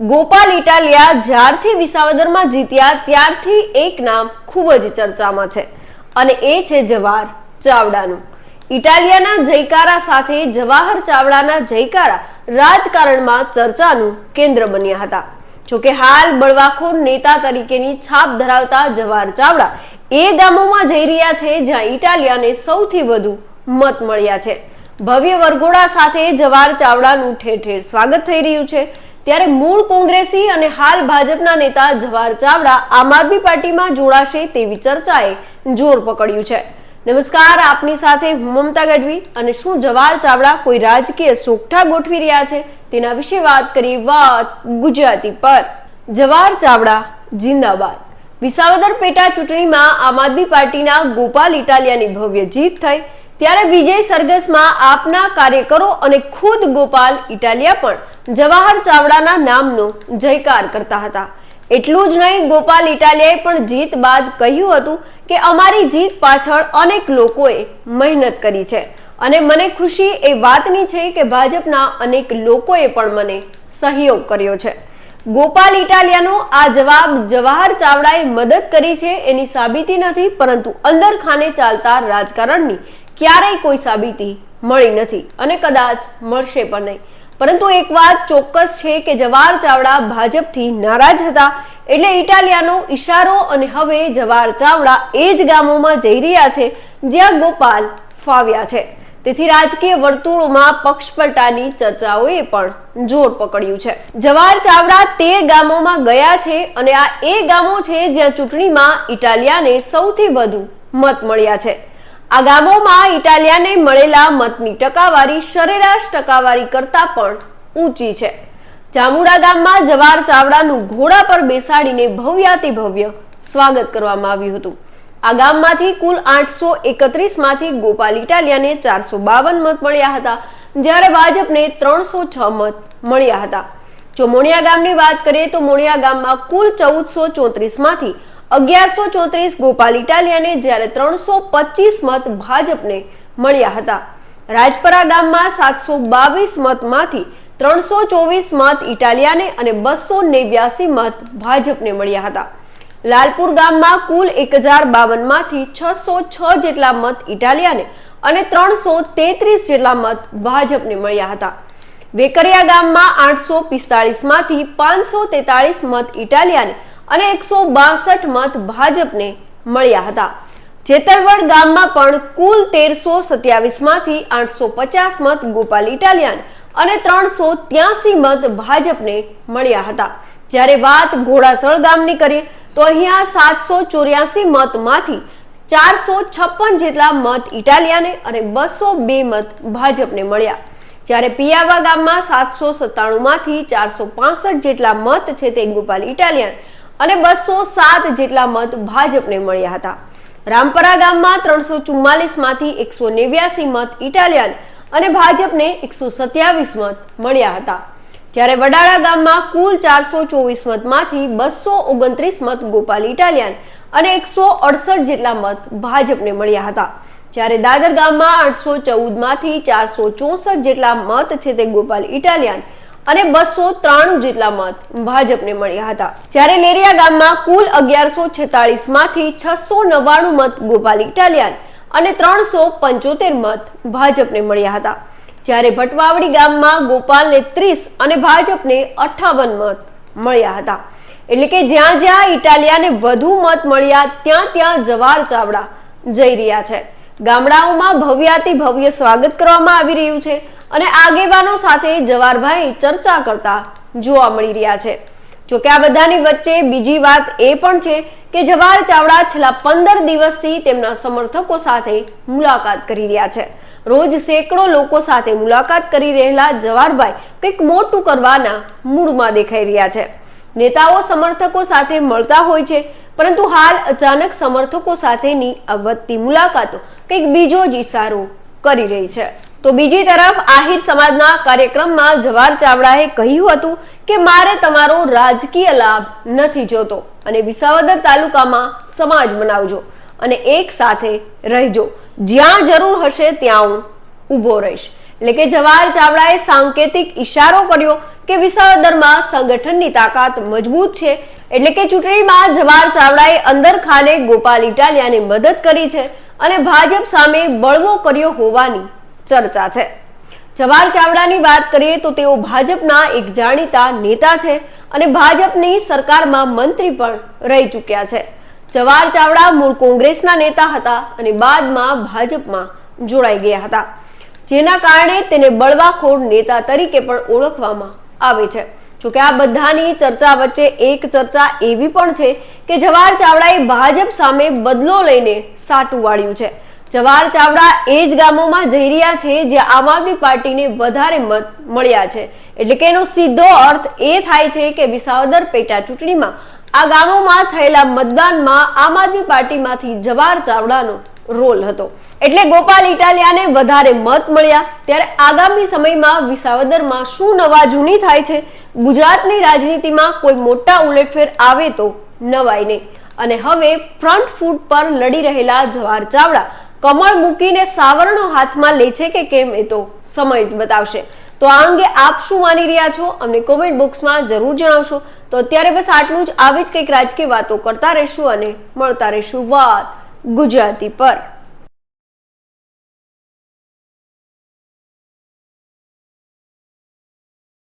ગોપાલ ઇટાલિયા જ્યારથી વિસાવદરમાં જીત્યા, ત્યારથી એક નામ ખૂબ જ ચર્ચામાં છે અને એ છે જવાહર ચાવડાનું. ઇટાલિયાના જયકારા સાથે જવાહર ચાવડાના જયકારા રાજકારણમાં ચર્ચાનું કેન્દ્ર બન્યા હતા. જોકે હાલ બળવાખોર નેતા તરીકેની છાપ ધરાવતા જવાહર ચાવડા એ ગામોમાં જઈ રહ્યા છે જ્યાં ઇટાલિયાને સૌથી વધુ મત મળ્યા છે. ભવ્ય વરઘોડા સાથે જવાહર ચાવડાનું ઠેર ઠેર સ્વાગત થઈ રહ્યું છે. ત્યારે મૂળ કોંગ્રેસી અને હાલ ભાજપના નેતા જવાહર ચાવડા આમ આદમી પાર્ટીમાં જોડાશે તેવી ચર્ચાએ જોર પકડ્યું છે. નમસ્કાર, આપની સાથે હું મમતા ગઢવી અને શું જવાહર ચાવડા કોઈ રાજકીય સોગઠા ગોઠવી રહ્યા છે તેના વિશે વાત કરી વાત ગુજરાતી પર. જવાહર ચાવડા, જિંદાબાદ. વિસાવદર પેટા ચૂંટણીમાં આમ આદમી પાર્ટીના ગોપાલ ઇટાલિયાની ભવ્ય જીત થઈ ત્યારે વિજય સરઘસમાં આપના કાર્યકરો અને ખુદ ગોપાલ ઇટાલિયા પણ જવાહર ચાવડાના નામનો જયકાર કરતા હતા. એટલું જ નહીં, ગોપાલ ઇટાલિયાએ પણ જીત બાદ કહ્યું હતું કે અમારી જીત પાછળ અનેક લોકોએ મહેનત કરી છે. અને મને ખુશી એ વાતની છે કે ભાજપના અનેક લોકોએ પણ મને સહયોગ કર્યો છે. ગોપાલ ઇટાલિયાનો આ જવાબ જવાહર ચાવડાએ મદદ કરી છે એની સાબિતી નથી, પરંતુ અંદર ખાને ચાલતા રાજકારણની ક્યારેય કોઈ સાબિતી મળી નથી અને કદાચ મળશે પણ નહીં. પરંતુ એક વાત ચોક્કસ છે કે જવાહર ચાવડા ભાજપથી નારાજ હતા એટલે ઇટાલિયાનો ઈશારો અને હવે જવાહર ચાવડા એ જ ગામોમાં જઈ રહ્યા છે જ્યાં ગોપાલ ફાવ્યા છે. તેથી રાજકીય વર્તુળોમાં પક્ષપલટાની ચર્ચાઓએ પણ જોર પકડ્યું છે. જવાહર ચાવડા તેર ગામોમાં ગયા છે અને આ એ ગામો છે જ્યાં ચૂંટણીમાં ઇટાલિયાને સૌથી વધુ મત મળ્યા છે. આ ગામોમાં ઇટાલિયાને મળેલા મતની ટકાવારી, સરેરાશ ટકાવારી કરતા પણ ઊંચી છે. જામુડા ગામમાં જવાર ચાવડાનું ઘોડા પર બેસાડીને ભવ્યાતિ ભવ્ય સ્વાગત કરવામાં આવ્યું હતું. આ ગામમાંથી કુલ આઠસો એકત્રીસમાંથી ગોપાલ ઇટાલિયાને ચારસો બાવન મત મળ્યા હતા, જ્યારે ભાજપને ત્રણસો છ મત મળ્યા હતા. જો મોણિયા ગામની વાત કરીએ તો મોણિયા ગામમાં કુલ ચૌદસો ચોત્રીસમાંથી અગિયારસો ચોત્રીસ ગોપાલ ઇટાલિયાને જ્યારે ત્રણસો પચીસ મત ભાજપને મળ્યા હતા. રાજપરા ગામમાં સાતસો બાવીસ મતમાંથી ત્રણસો ચોવીસ મત ઇટાલિયાને અને બસો નેવ્યાસી મત ભાજપને મળ્યા હતા. લાલપુર ગામમાં કુલ એક હજાર બાવનમાંથી છસો છ જેટલા મત ઇટાલિયાને અને ત્રણસો તેત્રીસ જેટલા મત ભાજપને મળ્યા હતા. વેકરિયા ગામમાં આઠસો પિસ્તાળીસમાંથી પાંચસો તેતાળીસ મત ઇટાલિયાને અને એકસો બાસઠ મત ભાજપને મળ્યા હતા. જેતલવડ ગામમાં પણ કુલ તેરસો સત્યાવીસમાંથી આઠસો પચાસ મત ગોપાલ ઇટાલિયન અને ત્રણસો ત્યાસી મત ભાજપને મળ્યા હતા. જ્યારે વાત ઘોડાસળ ગામની કરીએ, તો અહીંયા સાતસો ચોર્યાસી મતમાંથી ચારસો છપ્પન જેટલા મત ઇટાલિયાને અને બસો બે મત ભાજપને મળ્યા. જ્યારે પિયાવા ગામમાં સાતસો સત્તાણું માંથી ચારસો પાસઠ જેટલા મત છે તે ગોપાલ ઇટાલિયન અને બસો સાત જેટલા મત ભાજપને મળ્યા હતા. રામપરા ગામમાં ત્રણસો ચુમ્માલીસમાંથી એકસો નેવ્યાસી મત ઇટાલિયન અને ભાજપને એકસો સત્યાવીસ મત મળ્યા હતા. જ્યારે વડાળા ગામમાં કુલ ચારસો ચોવીસ મતમાંથી બસો ઓગણત્રીસ મત ગોપાલ ઇટાલિયન અને એકસો અડસઠ જેટલા મત ભાજપને મળ્યા હતા. જ્યારે દાદર ગામમાં આઠસો ચૌદમાંથી ચારસો ચોસઠ જેટલા મત છે તે ગોપાલ ઇટાલિયન અને બસો ત્રાણું જેટલા મત ભાજપને મળ્યા હતા. જ્યારે લેરિયા ગામમાં કુલ અગિયારસો છેતાળીસમાંથી છસો નવ્વાણું મત ગોપાલ ઇટાલિયન અને ત્રણસો પંચોતેર મત ભાજપને મળ્યા હતા. જ્યારે ભટવાવડી ગામમાં ગોપાલને ત્રીસ અને ભાજપને અઠાવન મત મળ્યા હતા. એટલે કે જ્યાં જ્યાં ઇટાલિયાને વધુ મત મળ્યા, ત્યાં ત્યાં જવાહર ચાવડા જઈ રહ્યા છે. ગામડાઓમાં ભવ્યાતિ ભવ્ય સ્વાગત કરવામાં આવી રહ્યું છે. અને આગેવાનો સાથે જવારભાઈ ચર્ચા કરતા જોવા મળી રહ્યા છે. જોકે આ બધાની વચ્ચે બીજી વાત એ પણ છે કે જવાહર ચાવડા છેલ્લા પંદર દિવસથી તેમના સમર્થકો સાથે મુલાકાત કરી રહ્યા છે. રોજ સેંકડો લોકો સાથે મુલાકાત કરી રહેલા જવાહરભાઈ કંઈક મોટું કરવાના મૂડમાં દેખાઈ રહ્યા છે. નેતાઓ સમર્થકો સાથે મળતા હોય છે, પરંતુ હાલ અચાનક સમર્થકો સાથેની આ મુલાકાતો કંઈક બીજો જ ઈશારો કરી રહી છે. તો બીજી તરફ આહિર સમાજના કાર્યક્રમમાં જવાહર ચાવડાએ કહ્યું હતું કે મારે તમારો રાજકીય લાભ નથી જોતો અને વિસાવદર તાલુકામાં સમાજ બનાવજો અને એક સાથે રહેજો. જ્યાં જરૂર હશે ત્યાં હું ઊભો રહીશ. એટલે કે જવાહર ચાવડાએ સાંકેતિક ઇશારો કર્યો કે વિસાવદરમાં સંગઠનની તાકાત મજબૂત છે. એટલે કે ચૂંટણીમાં જવાહર ચાવડાએ અંદર ખાને ગોપાલ ઇટાલિયાને મદદ કરી છે અને ભાજપ સામે બળવો કર્યો હોવાની ચર્ચા છે. જવાહર ચાવડાની વાત કરીએ તો તેઓ ભાજપના એક જાણીતા નેતા છે અને ભાજપની સરકારમાં મંત્રી પણ રહી ચૂક્યા છે. જવાહર ચાવડા મૂળ કોંગ્રેસના નેતા હતા અને બાદમાં ભાજપમાં જોડાઈ ગયા હતા. જેના કારણે તેને બળવાખોર નેતા તરીકે પણ ઓળખવામાં આવે છે. જોકે આ બધાની ચર્ચા વચ્ચે એક ચર્ચા એવી પણ છે કે જવાહર ચાવડાએ ભાજપ સામે બદલો લઈને સાટું વાળ્યું છે. જવાહર ચાવડા એ જ ગામોમાં જઈ રહ્યા છે જ્યાં આમ આદમી પાર્ટીને વધારે મત મળ્યા છે. એટલે કે એનો સીધો અર્થ એ થાય છે કે વિસાવદર પેટા ચૂંટણીમાં આ ગામોમાં થયેલા મતદાનમાં આમ આદમી પાર્ટીમાંથી જવાહર ચાવડાનો રોલ હતો. એટલે ગોપાલ ઇટાલિયાને વધારે મત મળ્યા. ત્યારે આગામી સમયમાં વિસાવદરમાં શું નવા જૂની થાય છે? ગુજરાતની રાજનીતિમાં કોઈ મોટા ઉલટફેર આવે તો નવાય નહીં. અને હવે ફ્રન્ટ ફૂટ પર લડી રહેલા જવાહર ચાવડા કમળ મૂકીને સાવરણો હાથમાં લે છે કે કેમ એ તો સમય બતાવશે. તો આ અંગે આપ શું માની રહ્યા છો? અમને કોમેન્ટ બોક્સમાં જરૂર જણાવશો. તો અત્યારે બસ આટલું જ. આવી જ કંઈક રાજકીય વાતો કરતા રહેશું અને મળતા રહેશું વાત ગુજરાતી પર.